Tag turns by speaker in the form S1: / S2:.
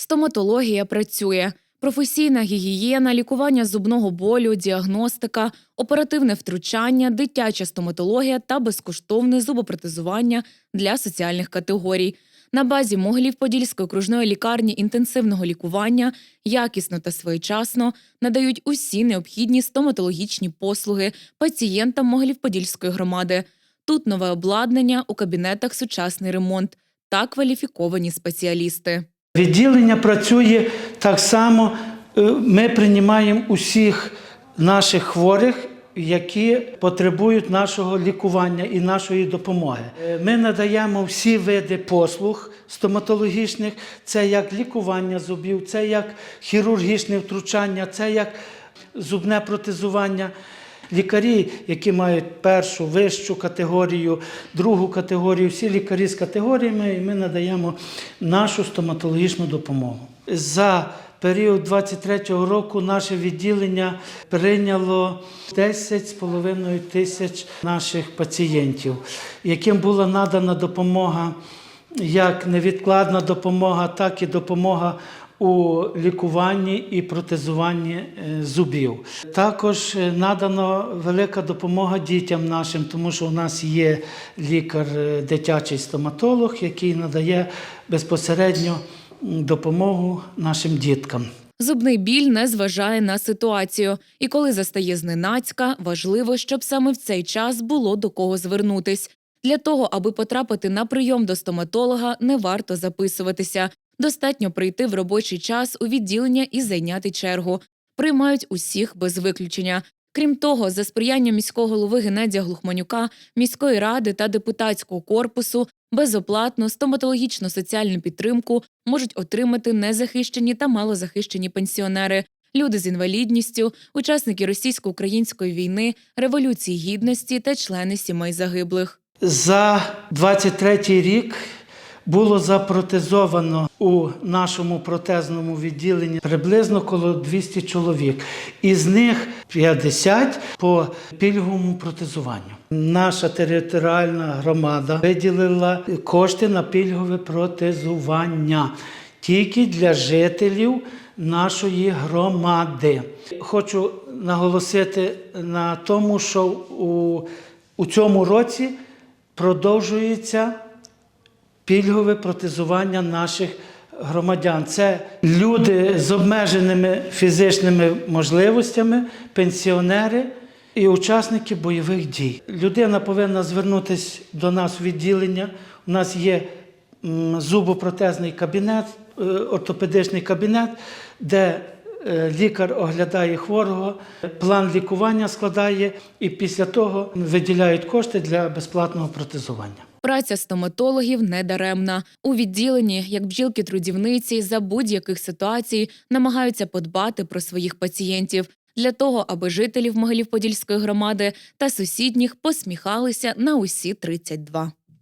S1: Стоматологія працює. Професійна гігієна, лікування зубного болю, діагностика, оперативне втручання, дитяча стоматологія та безкоштовне зубопротезування для соціальних категорій. На базі Могилів-Подільської окружної лікарні інтенсивного лікування якісно та своєчасно надають усі необхідні стоматологічні послуги пацієнтам Могилів-Подільської громади. Тут нове обладнання, у кабінетах сучасний ремонт та кваліфіковані спеціалісти.
S2: Відділення працює так само. е, Ми приймаємо усіх наших хворих, які потребують нашого лікування і нашої допомоги. Е, Ми надаємо всі види послуг стоматологічних: це як лікування зубів, це як хірургічне втручання, це як зубне протезування. Лікарі, які мають першу, вищу категорію, другу категорію, всі лікарі з категоріями, і ми надаємо нашу стоматологічну допомогу. За період 23-го року наше відділення прийняло 10,5 тисяч наших пацієнтів, яким була надана допомога, як невідкладна допомога, так і допомога у лікуванні і протезуванні е, зубів. Також е, надано велика допомога дітям нашим, тому що у нас є лікар, е, дитячий стоматолог, який надає безпосередньо допомогу нашим діткам.
S1: Зубний біль не зважає на ситуацію, і коли застає зненацька, важливо, щоб саме в цей час було до кого звернутись. Для того, аби потрапити на прийом до стоматолога, не варто записуватися. Достатньо прийти в робочий час у відділення і зайняти чергу. Приймають усіх без виключення. Крім того, за сприяння міського голови Геннадія Глухманюка, міської ради та депутатського корпусу безоплатно стоматологічну соціальну підтримку можуть отримати незахищені та малозахищені пенсіонери, люди з інвалідністю, учасники російсько-української війни, революції гідності та члени сімей загиблих.
S2: За 23 рік було запротезовано у нашому протезному відділенні приблизно коло 200 чоловік. Із них 50 по пільговому протезуванню. Наша територіальна громада виділила кошти на пільгове протезування тільки для жителів нашої громади. Хочу наголосити на тому, що у, у цьому році продовжується пільгове протезування наших громадян. Це люди з обмеженими фізичними можливостями, пенсіонери і учасники бойових дій. Людина повинна звернутися до нас у відділення. У нас є зубопротезний кабінет, е, ортопедичний кабінет, де е, лікар оглядає хворого, план лікування складає і після того виділяють кошти для безплатного протезування.
S1: Праця стоматологів не даремна. У відділенні, як бджілки-трудівниці, за будь-яких ситуацій намагаються подбати про своїх пацієнтів для того, аби жителів Могилів-Подільської громади та сусідніх посміхалися на усі 32.